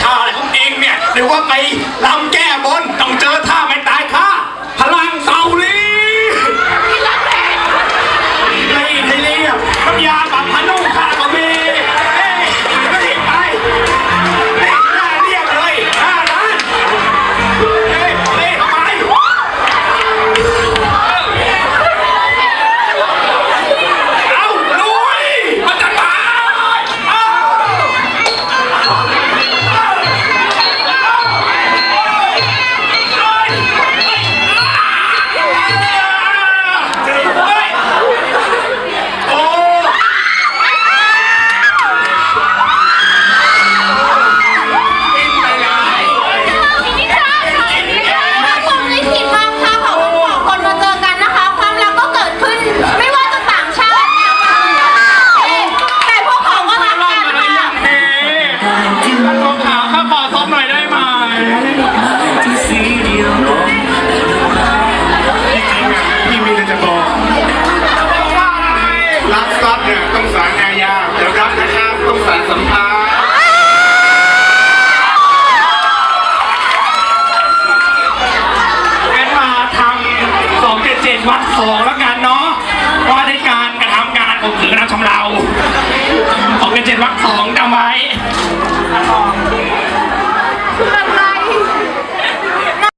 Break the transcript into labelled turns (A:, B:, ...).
A: ท่าอะไรของเองเนี่ยหรือว่าไปลำแก้ รองเท้าขอซ้อหน่อยได้ไหมพี่มีอะไรจะบอกรับทรัพเนี่ยต้องสาร
B: อาญาเดี๋รั
A: บนะครับต้อ
B: งสารสัมภาษณ์
A: งั้นมาทำสองเจ็ดเจ็ดวัดสองแล้วกันเนาะว่าได้การกระทำการข่มขืนกำชำเราสองเจ็ดเจ็ดวัดสองจำไว้